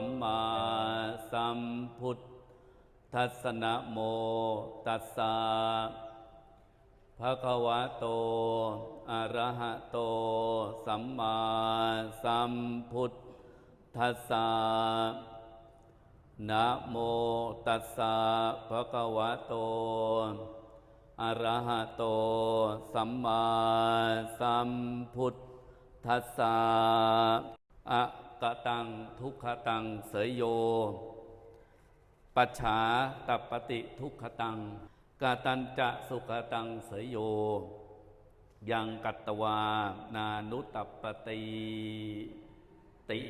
สัมมาสัมพุทธัสสนะโมตัสสะภะคะวะโต อะระหะโต สัมมาสัมพุทธัสสะนะโมตัสสะภะคะวะโต อะระหะโต สัมมาสัมพุทธัสสะอะ กตังทุกขตังเสยโย ปัจฉาตัปปติทุกขตังกาตันจะสุขตังเสยโย ยังกัตตวานานุตตปปติติ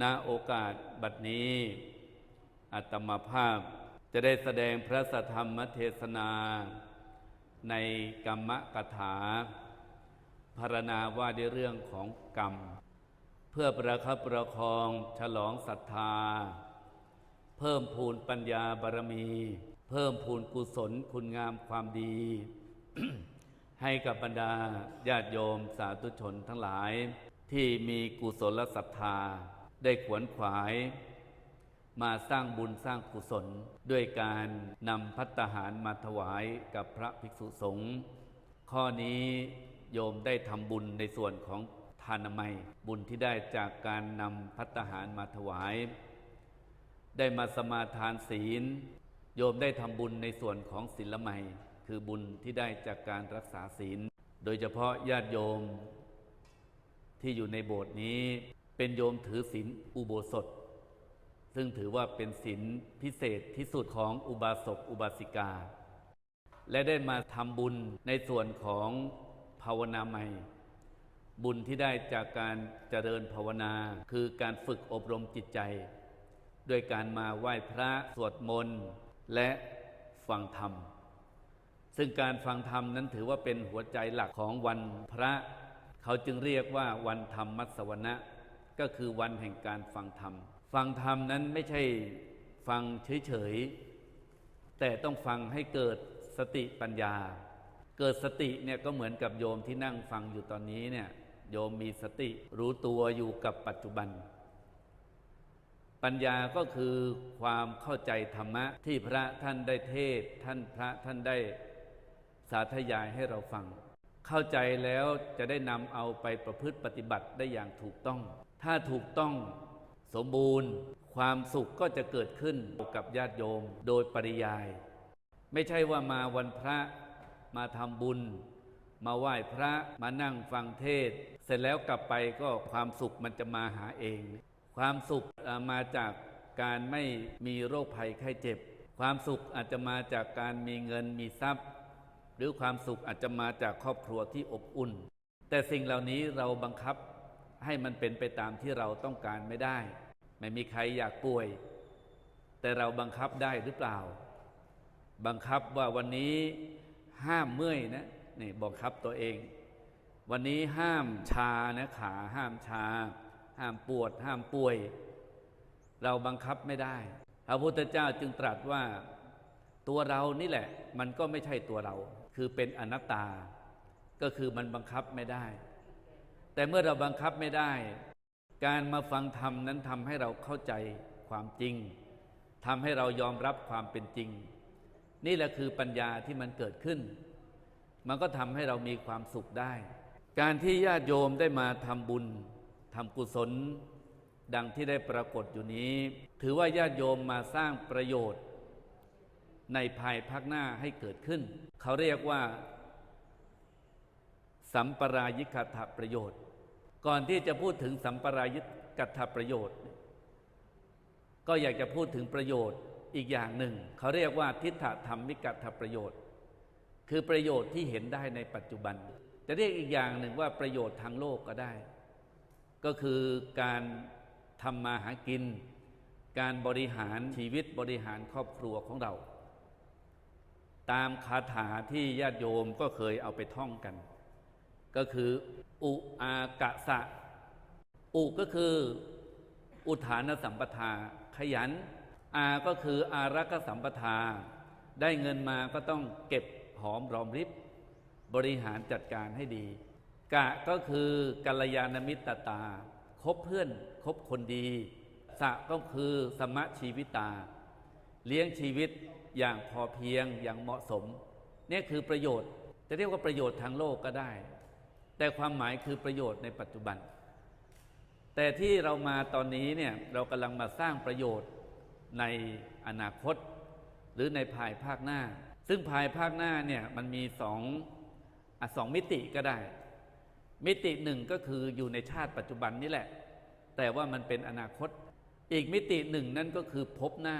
ณโอกาสบัดนี้ อัตมภาพจะได้แสดงพระสธรรมเทศนา ในกรรมกถาพารณาว่าด้วยเรื่องของกรรม เพื่อประคับประคองฉลองศรัทธา เพิ่มพูนปัญญาบารมี เพิ่มพูนกุศลคุณงามความดี ให้กับบรรดาญาติโยมสาธุชนทั้งหลาย ที่มีกุศลศรัทธา ได้ขวนขวาย มาสร้างบุญสร้างกุศล ด้วยการนำพัตตาหารมาถวายกับพระภิกษุสงฆ์ข้อนี้โยมได้ทำบุญในส่วนของ ทานามัย บุญที่ได้จากการนำพัตหารมาถวาย ได้มาสมาทานศีล โยมได้ทำบุญในส่วนของศีลไมคือบุญที่ได้จากการรักษาศีล โดยเฉพาะญาติโยม ที่อยู่ในโบสถ์นี้เป็นโยมถือศีลอุโบสถ ซึ่งถือว่าเป็นศีลพิเศษที่สุดของอุบาสกอุบาสิกา และได้มาทำบุญในส่วนของภาวนาใหม่ บุญที่ได้จากการเจริญภาวนา คือการฝึกอบรมจิตใจ ด้วยการมาไหว้พระสวดมนต์และฟังธรรม ซึ่งการฟังธรรมนั้นถือว่าเป็นหัวใจหลักของวันพระ เขาจึงเรียกว่าวันธรรมมัสวนะก็คือวันแห่งการฟังธรรม ฟังธรรมนั้นไม่ใช่ฟังเฉยๆ แต่ต้องฟังให้เกิดสติปัญญา เกิดสติเนี่ยก็เหมือนกับโยมที่นั่งฟังอยู่ตอนนี้เนี่ย โยมมีสติ รู้ตัวอยู่กับปัจจุบัน ปัญญาก็คือความเข้าใจธรรมะที่พระท่านได้เทศ ท่านพระท่านได้สาธยายให้เราฟัง เข้าใจแล้วจะได้นำเอาไปประพฤติปฏิบัติได้อย่างถูกต้อง ถ้าถูกต้องสมบูรณ์ ความสุขก็จะเกิดขึ้นกับญาติโยมโดยปริยาย ไม่ใช่ว่ามาวันพระมาทำบุญ มาไหว้พระมานั่งฟังเทศ เสร็จแล้วกลับไปก็ความสุขมันจะมาหาเอง ความสุขมาจากการไม่มีโรคภัยไข้เจ็บ ความสุขอาจจะมาจากการมีเงินมีทรัพย์ หรือความสุขอาจจะมาจากครอบครัวที่อบอุ่น แต่สิ่งเหล่านี้เราบังคับให้มันเป็นไปตามที่เราต้องการไม่ได้ ไม่มีใครอยากป่วย แต่เราบังคับได้หรือเปล่า บังคับว่าวันนี้ห้ามเมื่อยนะ นี่บังคับตัวเอง วันนี้ห้ามชานะขาห้ามชา ห้ามปวด ห้ามป่วย เราบังคับไม่ได้พระพุทธเจ้าจึงตรัสว่าตัวเรานี่แหละ มันก็ไม่ใช่ตัวเรา คือเป็นอนัตตา ก็คือมันบังคับไม่ได้ แต่เมื่อเราบังคับไม่ได้ การมาฟังธรรมนั้นทำให้เราเข้าใจความจริงทำให้เรายอมรับความเป็นจริง นี่แหละคือปัญญาที่มันเกิดขึ้น มันก็ทำให้เรามีความสุขได้ การที่ญาติโยมได้มาทำบุญทำกุศล ดังที่ได้ปรากฏอยู่นี้ ถือว่าญาติโยมมาสร้างประโยชน์ ในภายภาคหน้าให้เกิดขึ้น เขาเรียกว่า สัมปรายิกถประโยชน์ ก่อนที่จะพูดถึงสัมปรายิกถประโยชน์ ก็อยากจะพูดถึงประโยชน์อีกอย่างหนึ่ง เขาเรียกว่าทิฏฐธรรมิกัตประโยชน์ คือประโยชน์ที่เห็นได้ในปัจจุบัน จะเรียกอีกอย่างหนึ่งว่าประโยชน์ทางโลกก็ได้ ก็คือการทำมาหากิน การบริหารชีวิตบริหารครอบครัวของเรา ตามคาถาที่ญาติโยมก็เคยเอาไปท่องกัน ก็คืออุอากะสะ อุก็คืออุทานสัมปทา ขยัน อาก็คืออารักสัมปทา ได้เงินมาก็ต้องเก็บ หอมรอมริบบริหารจัดการให้ดี กะก็คือกัลยาณมิตรตา คบเพื่อนคบคนดี สะก็คือสมะชีวิตา เลี้ยงชีวิตอย่างพอเพียงอย่างเหมาะสมนี่คือประโยชน์ จะเรียกว่าประโยชน์ทางโลกก็ได้ แต่ความหมายคือประโยชน์ในปัจจุบัน แต่ที่เรามาตอนนี้เนี่ยเรากำลังมาสร้างประโยชน์ในอนาคต หรือในภายภาคหน้า ซึ่งภายภาคหน้าเนี่ยมันมีสองอสองมิติก็ได้ มิติหนึ่งก็คืออยู่ในชาติปัจจุบันนี่แหละ แต่ว่ามันเป็นอนาคต อีกมิติหนึ่งนั่นก็คือพบหน้า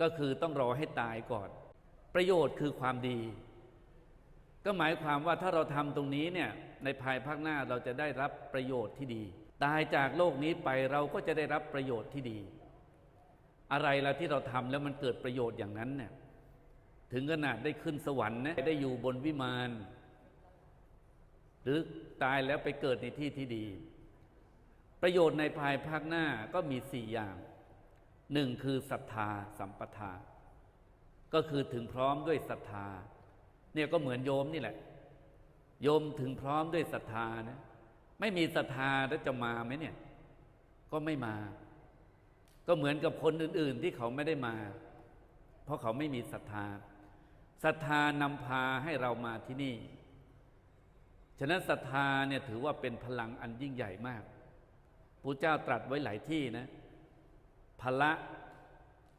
ก็คือต้องรอให้ตายก่อน ประโยชน์คือความดี ก็หมายความว่าถ้าเราทำตรงนี้เนี่ยในภายภาคหน้าเราจะได้รับประโยชน์ที่ดี ตายจากโลกนี้ไปเราก็จะได้รับประโยชน์ที่ดี อะไรละที่เราทำแล้วมันเกิดประโยชน์อย่างนั้นเนี่ย ถึงขนาดได้ขึ้นสวรรค์นะได้อยู่บนวิมานหรือตายแล้วไปเกิดในที่ที่ดี ประโยชน์ในภายภาคหน้าก็มีสี่อย่างหนึ่งคือศรัทธาสัมปทา ก็คือถึงพร้อมด้วยศรัทธา เนี่ยก็เหมือนโยมนี่แหละ โยมถึงพร้อมด้วยศรัทธานะไม่มีศรัทธาแล้วจะมาไหมเนี่ย ก็ไม่มา ก็เหมือนกับคนอื่น ๆ ที่เขาไม่ได้มา เพราะเขาไม่มีศรัทธา ศรัทธานำพาให้เรามาที่นี่ ฉะนั้นศรัทธาเนี่ยถือว่าเป็นพลังอันยิ่งใหญ่มากพระเจ้าตรัสไว้หลายที่นะพละ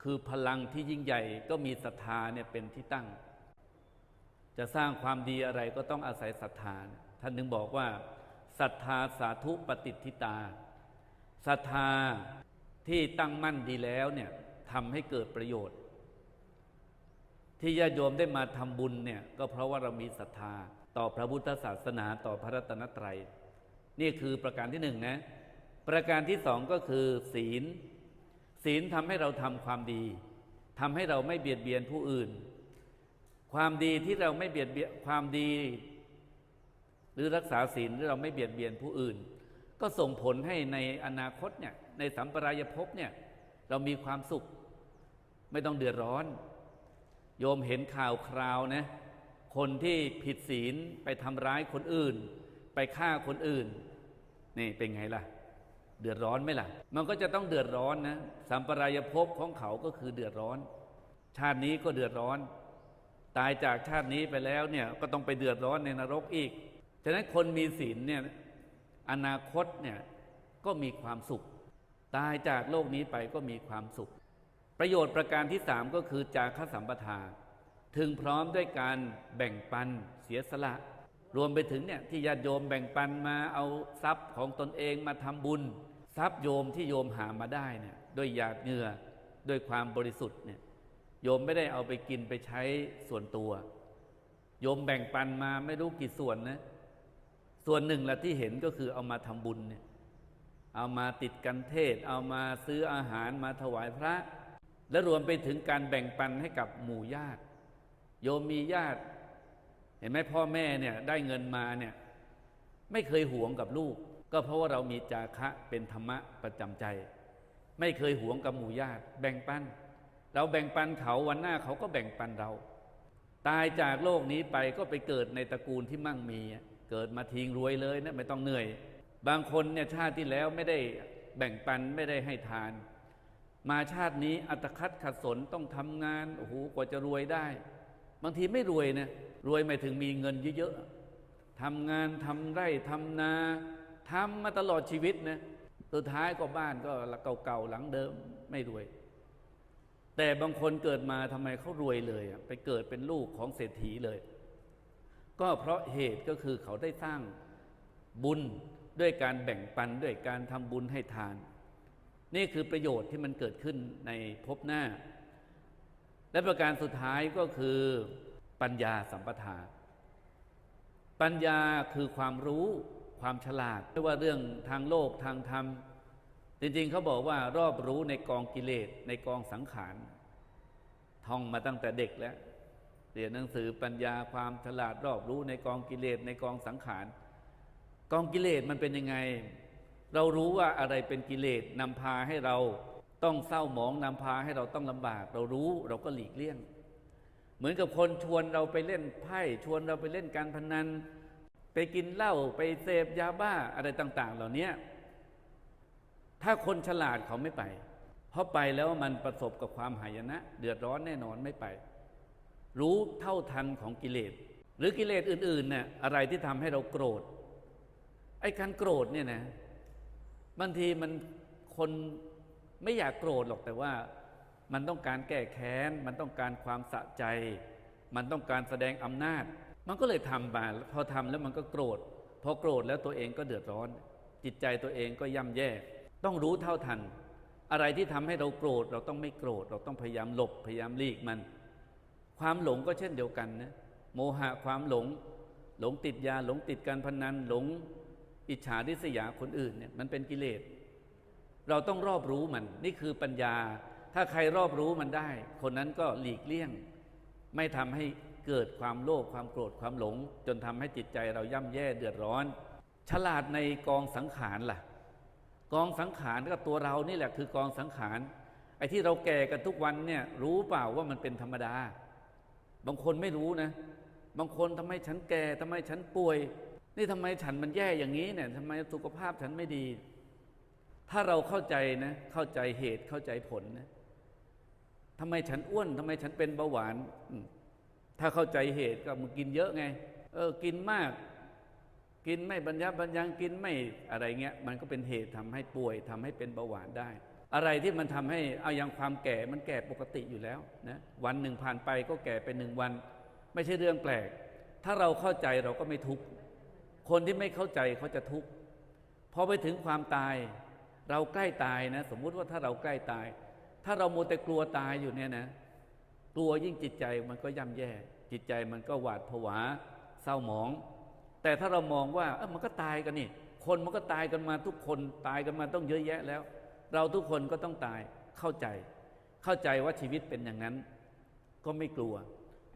คือพลังที่ยิ่งใหญ่ก็มีศรัทธาเนี่ยเป็นที่ตั้ง จะสร้างความดีอะไรก็ต้องอาศัยศรัทธา ท่านถึงบอกว่าศรัทธาสาธุปฏิทิตาศรัทธาที่ตั้งมั่นดีแล้วเนี่ยทำให้เกิดประโยชน์ ที่ญาติโยมได้มาทำบุญเนี่ยก็เพราะว่าเรามีศรัทธา ต่อพระพุทธศาสนาต่อพระรัตนตรัย นี่คือประการที่หนึ่งนะ ประการที่สองก็คือศีล ศีลทำให้เราทำความดีทำให้เราไม่เบียดเบียนผู้อื่น ความดีที่เราไม่เบียดเบียนความดี หรือรักษาศีลหรือเราไม่เบียดเบียนผู้อื่น ก็ส่งผลให้ในอนาคตเนี่ยในสัมปรายภพเนี่ยเรามีความสุข ไม่ต้องเดือดร้อน โยมเห็นข่าวคราวนะ คนที่ผิดศีลไปทำร้ายคนอื่น ไปฆ่าคนอื่น นี่เป็นไงล่ะ เดือดร้อนไหมล่ะ มันก็จะต้องเดือดร้อนนะ สัมปรายภพของเขาก็คือเดือดร้อน ชาตินี้ก็เดือดร้อน ตายจากชาตินี้ไปแล้วเนี่ย ก็ต้องไปเดือดร้อนในนรกอีก ฉะนั้นคนมีศีลเนี่ย อนาคตเนี่ยก็มีความสุข ตายจากโลกนี้ไปก็มีความสุข ประโยชน์ประการที่สามก็คือจาคสัมปทา ถึงพร้อมด้วยการแบ่งปันเสียสละ รวมไปถึงเนี่ยที่ญาติโยมแบ่งปันมาเอาทรัพย์ของตนเองมาทำบุญ ทรัพย์โยมที่โยมหามาได้เนี่ยด้วยหยาดเหงื่อด้วยความบริสุทธิ์เนี่ยโยมไม่ได้เอาไปกินไปใช้ส่วนตัว โยมแบ่งปันมาไม่รู้กี่ส่วนนะส่วนหนึ่งละที่เห็นก็คือเอามาทำบุญเนี่ยเอามาติดกันเทศ เอามาซื้ออาหารมาถวายพระ และรวมไปถึงการแบ่งปันให้กับหมู่ญาติ โยมมีญาติ เห็นไหมพ่อแม่เนี่ยได้เงินมาเนี่ยไม่เคยหวงกับลูก ก็เพราะว่าเรามีจาคะเป็นธรรมะประจำใจ ไม่เคยหวงกับหมู่ญาติ แบ่งปัน เราแบ่งปันเขาวันหน้าเขาก็แบ่งปันเรา ตายจากโลกนี้ไปก็ไปเกิดในตระกูลที่มั่งมี เกิดมาทิ้งรวยเลยนะไม่ต้องเหนื่อย บางคนเนี่ยชาติที่แล้วไม่ได้แบ่งปันไม่ได้ให้ทาน มาชาตินี้อัตคัดขัดสนต้องทำงานโอ้โหกว่าจะรวยได้ บางทีไม่รวยนะรวยหมายถึงมีเงินเยอะๆทำงานทำไร่ทำนาทำมาตลอดชีวิตนะสุดท้ายก็บ้านก็เก่าๆหลังเดิมไม่รวย แต่บางคนเกิดมาทำไมเขารวยเลยไปเกิดเป็นลูกของเศรษฐีเลย ก็เพราะเหตุก็คือเขาได้สร้างบุญด้วยการแบ่งปันด้วยการทำบุญให้ทาน นี่คือประโยชน์ที่มันเกิดขึ้นในภพหน้า และประการสุดท้ายก็คือปัญญาสัมปทา ปัญญาคือความรู้ความฉลาด ไม่ว่าเรื่องทางโลกทางธรรม จริงๆเขาบอกว่ารอบรู้ในกองกิเลสในกองสังขารท่องมาตั้งแต่เด็กแล้วเรียนหนังสือปัญญาความฉลาดรอบรู้ในกองกิเลสในกองสังขาร กองกิเลสมันเป็นยังไง เรารู้ว่าอะไรเป็นกิเลสนำพาให้เราต้องเศร้าหมองนำพาให้เราต้องลำบาก เรารู้เราก็หลีกเลี่ยง เหมือนกับคนชวนเราไปเล่นไพ่ชวนเราไปเล่นการพนัน ไปกินเหล้าไปเสพยาบ้าอะไรต่าง ๆ เหล่านี้ถ้าคนฉลาดเขาไม่ไป เพราะไปแล้วมันประสบกับความหายนะ เดือดร้อนแน่นอนไม่ไป รู้เท่าทันของกิเลส หรือกิเลสอื่นๆเนี่ยอะไรที่ทำให้เราโกรธไอ้การโกรธเนี่ยนะ บางทีมันคนไม่อยากโกรธหรอกแต่ว่ามันต้องการแก้แค้น มันต้องการความสะใจ มันต้องการแสดงอำนาจ มันก็เลยทำมาพอทำแล้วมันก็โกรธ พอโกรธแล้วตัวเองก็เดือดร้อน จิตใจตัวเองก็ย่ำแย่ ต้องรู้เท่าทัน อะไรที่ทำให้เราโกรธ เราต้องไม่โกรธ เราต้องพยายามหลบพยายามหลีกมัน ความหลงก็เช่นเดียวกันนะโมหะความหลง หลงติดยาหลงติดการพนันหลง อิจฉาริษยาคนอื่นเนี่ยมันเป็นกิเลส เราต้องรอบรู้มัน นี่คือปัญญา ถ้าใครรอบรู้มันได้ คนนั้นก็หลีกเลี่ยง ไม่ทำให้เกิดความโลภความโกรธความหลง จนทำให้จิตใจเราย่ำแย่เดือดร้อน ฉลาดในกองสังขารล่ะ กองสังขารก็ตัวเรานี่แหละคือกองสังขารไอ้ที่เราแก่กันทุกวันเนี่ยรู้เปล่าว่ามันเป็นธรรมดา บางคนไม่รู้นะ บางคนทำไมฉันแก่ทำไมฉันป่วย นี่ทำไมฉันมันแย่อย่างนี้เนี่ยทำไมสุขภาพฉันไม่ดี ถ้าเราเข้าใจนะ เข้าใจเหตุเข้าใจผลนะทำไมฉันอ้วนทำไมฉันเป็นเบาหวาน ถ้าเข้าใจเหตุก็มึงกินเยอะไง เออ กินมาก กินไม่บรรยับบรรยังกินไม่อะไรเงี้ย มันก็เป็นเหตุทำให้ป่วยทำให้เป็นเบาหวานได้ อะไรที่มันทำให้เอาอย่างความแก่มันแก่ปกติอยู่แล้วนะวันหนึ่งผ่านไปก็แก่ไปหนึ่งวัน ไม่ใช่เรื่องแปลก ถ้าเราเข้าใจเราก็ไม่ทุกข์ คนที่ไม่เข้าใจเขาจะทุกข์พอไปถึงความตาย เราใกล้ตายนะ สมมุติว่าถ้าเราใกล้ตาย ถ้าเราโมแต่กลัวตายอยู่เนี่ยนะ กลัวยิ่งจิตใจมันก็ย่ำแย่ จิตใจมันก็หวาดผวา เศร้าหมอง แต่ถ้าเรามองว่าเออมันก็ตายกันนี่ คนมันก็ตายกันมาทุกคนตายกันมาต้องเยอะแยะแล้ว เราทุกคนก็ต้องตายเข้าใจ เข้าใจว่าชีวิตเป็นอย่างนั้น ก็ไม่กลัว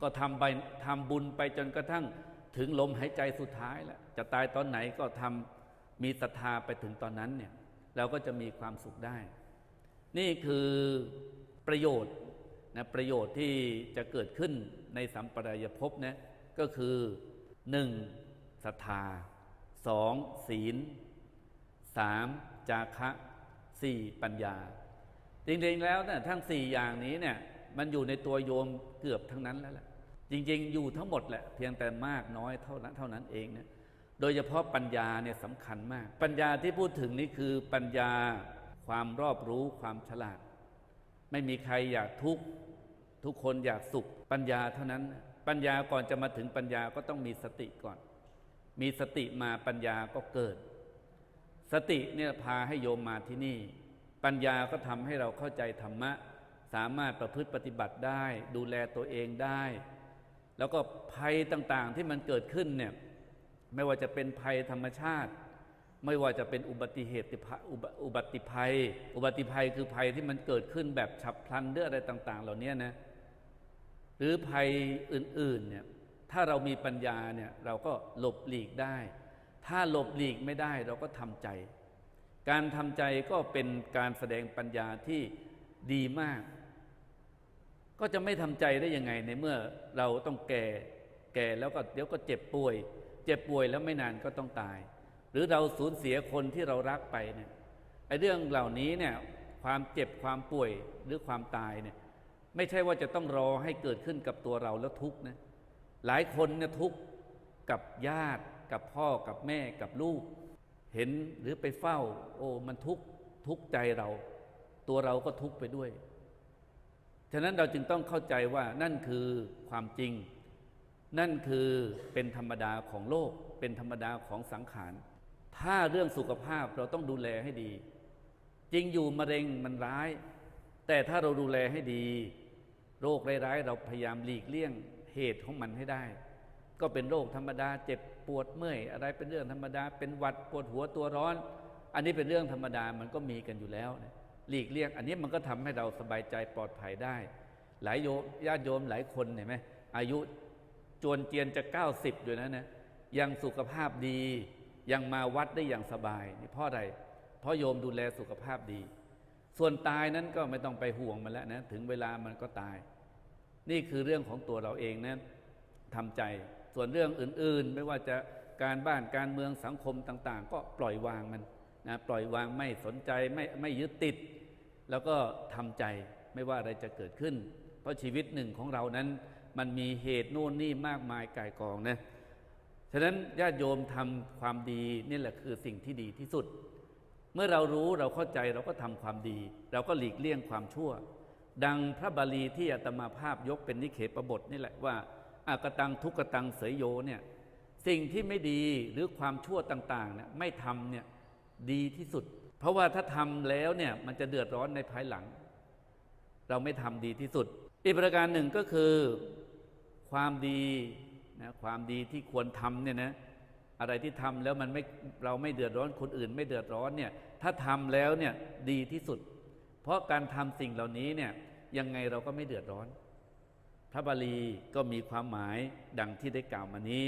ก็ทำไปทำบุญไปจนกระทั่ง ถึงลมหายใจสุดท้ายแล้วจะตายตอนไหนก็ทำมีศรัทธาไปถึงตอนนั้นเนี่ยเราก็จะมีความสุขได้ นี่คือประโยชน์นะประโยชน์ที่จะเกิดขึ้นในสัมปรายภพนะก็คือหนึ่งศรัทธาสองศีลสามจาคะสี่ปัญญา จริงๆแล้วเนะทั้งสี่อย่างนี้เนี่ยมันอยู่ในตัวโยมเกือบทั้งนั้นแล้วแหละ จริงๆ อยู่ทั้งหมดแหละเพียงแต่มากน้อยเท่านั้นเท่านั้นเองนะโดยเฉพาะปัญญาเนี่ยสำคัญมาก ปัญญาที่พูดถึงนี่คือปัญญาความรอบรู้ความฉลาด ไม่มีใครอยากทุกข์ทุกคนอยากสุข ปัญญาเท่านั้น ปัญญาก่อนจะมาถึงปัญญาก็ต้องมีสติก่อน มีสติมาปัญญาก็เกิด สติเนี่ยพาให้โยมมาที่นี่ ปัญญาก็ทำให้เราเข้าใจธรรมะ สามารถประพฤติปฏิบัติได้ ดูแลตัวเองได้ แล้วก็ภัยต่างๆที่มันเกิดขึ้นเนี่ยไม่ว่าจะเป็นภัยธรรมชาติ ไม่ว่าจะเป็นอุบัติเหตุอุบอุบัติภัย อุบัติภัยคือภัยที่มันเกิดขึ้นแบบฉับพลันเรื่องอะไรต่าง ๆ เหล่านี้นะหรือภัยอื่นๆเนี่ยถ้าเรามีปัญญาเนี่ยเราก็หลบหลีกได้ ถ้าหลบหลีกไม่ได้เราก็ทำใจ การทำใจก็เป็นการแสดงปัญญาที่ดีมาก ก็จะไม่ทำใจได้ยังไงในเมื่อเราต้องแก่ แก่แล้วก็เดี๋ยวก็เจ็บป่วย เจ็บป่วยแล้วไม่นานก็ต้องตาย หรือเราสูญเสียคนที่เรารักไปเนี่ยไอ้เรื่องเหล่านี้เนี่ยความเจ็บความป่วยหรือความตายเนี่ยไม่ใช่ว่าจะต้องรอให้เกิดขึ้นกับตัวเราแล้วทุกข์นะหลายคนเนี่ยทุกข์กับญาติกับพ่อกับแม่กับลูก เห็นหรือไปเฝ้า โอ้มันทุกข์ทุกข์ใจเรา ตัวเราก็ทุกข์ไปด้วย ฉะนั้นเราจึงต้องเข้าใจว่านั่นคือความจริง นั่นคือเป็นธรรมดาของโลก เป็นธรรมดาของสังขาร ถ้าเรื่องสุขภาพเราต้องดูแลให้ดี จริงอยู่มะเร็งมันร้าย แต่ถ้าเราดูแลให้ดี โรคร้ายๆเราพยายามหลีกเลี่ยงเหตุของมันให้ได้ ก็เป็นโรคธรรมดาเจ็บปวดเมื่อยอะไรเป็นเรื่องธรรมดา เป็นหวัดปวดหัวตัวร้อน อันนี้เป็นเรื่องธรรมดามันก็มีกันอยู่แล้วนะ หลีกเลี่ยง อันนี้มันก็ทำให้เราสบายใจปลอดภัยได้ หลายโยมญาติโยมหลายคนเห็นไหมอายุจวนเจียนจะ 90 อยู่นะนะยังสุขภาพดียังมาวัดได้อย่างสบายนี่เพราะอะไรเพราะโยมดูแลสุขภาพดี ส่วนตายนั้นก็ไม่ต้องไปห่วงมันแล้วนะถึงเวลามันก็ตาย นี่คือเรื่องของตัวเราเองนะทำใจส่วนเรื่องอื่น ๆ ไม่ว่าจะการบ้านการเมืองสังคมต่าง ๆ ก็ปล่อยวางมัน นะปล่อยวางไม่สนใจไม่ไม่ยึดติด แล้วก็ทำใจไม่ว่าอะไรจะเกิดขึ้น เพราะชีวิตหนึ่งของเรานั้น มันมีเหตุโน่นนี่มากมายกายกองนะฉะนั้นญาติโยมทำความดีนี่แหละคือสิ่งที่ดีที่สุด เมื่อเรารู้เราเข้าใจเราก็ทำความดี เราก็หลีกเลี่ยงความชั่ว ดังพระบาลีที่อาตมาภาพยกเป็นนิเขปบทนี่แหละว่าอากตังทุกกตังเสยโยเนี่ยสิ่งที่ไม่ดีหรือความชั่วต่างๆเนี่ยไม่ทำเนี่ย ดีที่สุด เพราะว่าถ้าทำแล้วเนี่ยมันจะเดือดร้อนในภายหลัง เราไม่ทำดีที่สุด อีกประการหนึ่งก็คือความดีนะความดีที่ควรทำเนี่ยนะอะไรที่ทำแล้วมันไม่เราไม่เดือดร้อนคนอื่น ไม่เดือดร้อนเนี่ยถ้าทำแล้วเนี่ยดีที่สุด เพราะการทำสิ่งเหล่านี้เนี่ยยังไงเราก็ไม่เดือดร้อนพระบาลีก็มีความหมายดังที่ได้กล่าวมานี้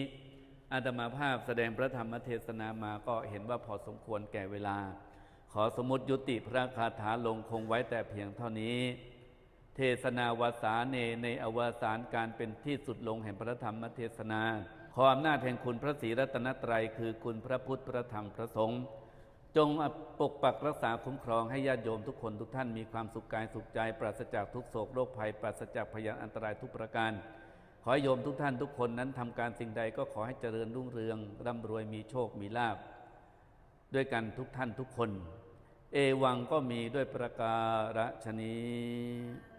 อาตมาภาพแสดงพระธรรมเทศนามาก็เห็นว่าพอสมควรแก่เวลา ขอสมมติยุติพระคาถาลงคงไว้แต่เพียงเท่านี้ เทศนาวาสาเนในอวสานการเป็นที่สุดลงแห่งพระธรรมเทศนา ขออำนาจแห่งคุณพระศรีรัตนตรัยคือคุณพระพุทธพระธรรมพระสงฆ์จงปกปักรักษาคุ้มครองให้ญาติโยมทุกคนทุกท่านมีความสุขกายสุขใจ ปราศจากทุกโศกโรคภัย ปราศจากพยานอันตรายทุกประการ ขอให้โยมทุกท่านทุกคนนั้นทำการสิ่งใดก็ขอให้เจริญรุ่งเรืองร่ำรวยมีโชคมีลาภด้วยกันทุกท่านทุกคน เอวังก็มีด้วยประการฉนี้